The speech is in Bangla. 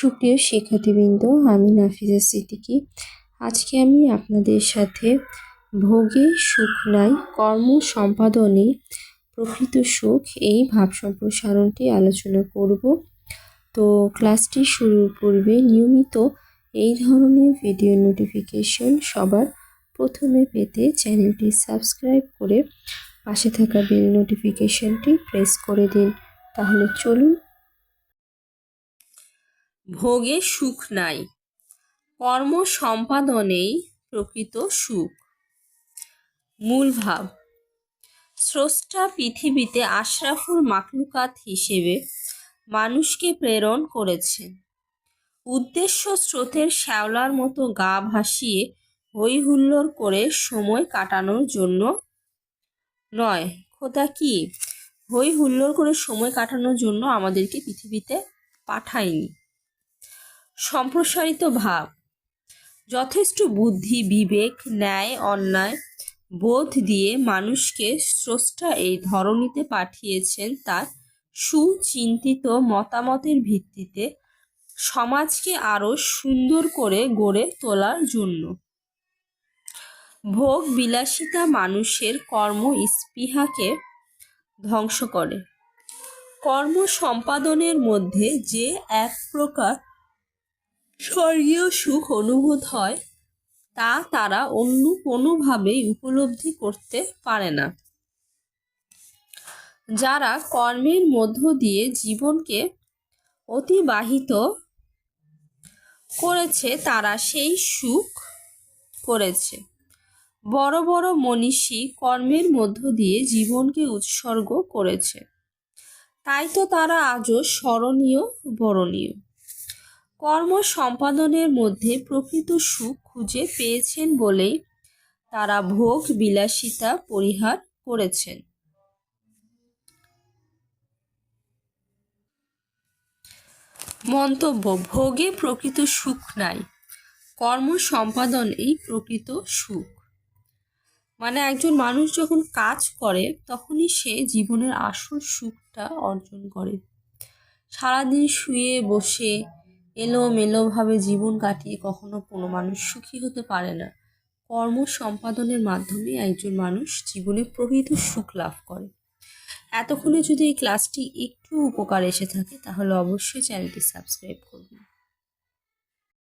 সুপ্রিয় শিক্ষার্থীবৃন্দ, আমি নাফিজা সিদ্দিকি। আজকে আমি আপনাদের সাথে ভোগে সুখ নাই, কর্ম সম্পাদনে প্রকৃত সুখ, এই ভাব সম্প্রসারণটি আলোচনা করব। তো ক্লাসটি শুরুর পূর্বে নিয়মিত এই ধরনের ভিডিও নোটিফিকেশন সবার প্রথমে পেতে চ্যানেলটি সাবস্ক্রাইব করে পাশে থাকা বেল নোটিফিকেশনটি প্রেস করে দিন। তাহলে চলুন ভোগে সুখ নাই। কর্ম সম্পাদনেই প্রকৃত সুখ। মূল ভাব স্রষ্টা পৃথিবীতে আশরাফুল মাকলুকাত হিসেবে মানুষকে প্রেরণ করেছেন উদ্দেশ্য স্রোতের শ্যাওলার মতো গা ভাসিয়ে হই হুল্লোড় করে সময় কাটানোর জন্য নয়। খোদা কি? হই হুল্লোড় করে সময় কাটানোর জন্য আমাদেরকে পৃথিবীতে পাঠায়নি। সম্প্রসারিত ভাব। যথেষ্ট বুদ্ধি, বিবেক, ন্যায়, অন্যায়, বোধ দিয়ে মানুষকে স্রষ্টা এই ধরনীতে পাঠিয়েছেন তার সুচিন্তিত মতামতের ভিত্তিতে সমাজকে আরও সুন্দর করে গড়ে তোলার জন্য। ভোগ বিলাসিতা মানুষের কর্ম স্পৃহাকে ধ্বংস করে। কর্ম সম্পাদনের মধ্যে যে এক প্রকার স্বর্গীয় সুখ অনুভূত হয়, তা তারা অন্য কোনোভাবেই উপলব্ধি করতে পারে না। যারা কর্মের মধ্য দিয়ে জীবনকে অতিবাহিত করেছে, তারা সেই সুখ করেছে। বড় বড় মনীষী কর্মের মধ্য দিয়ে জীবনকে উৎসর্গ করেছে। তাই তো তারা আজও স্মরণীয়, বরণীয়। কর্ম সম্পাদনের মধ্যে প্রকৃত সুখ খুঁজে পেয়েছেন বলেই তারা ভোগ বিলাসিতা পরিহার করেছেন। মন্তব্য, ভোগে প্রকৃত সুখ নাই, কর্ম সম্পাদনেই প্রকৃত সুখ। মানে একজন মানুষ যখন কাজ করে, তখনই সে জীবনের আসল সুখটা অর্জন করে। সারাদিন শুয়ে বসে এলোমেলোভাবে জীবন কাটিয়ে কখনো কোনো মানুষ সুখী হতে পারে না। কর্ম সম্পাদনের মাধ্যমে একজন মানুষ জীবনে প্রকৃত সুখ লাভ করে। এতক্ষণে যদি এই ক্লাসটি একটু উপকার এসে থাকে, তাহলে অবশ্যই চ্যানেলটি সাবস্ক্রাইব করবেন।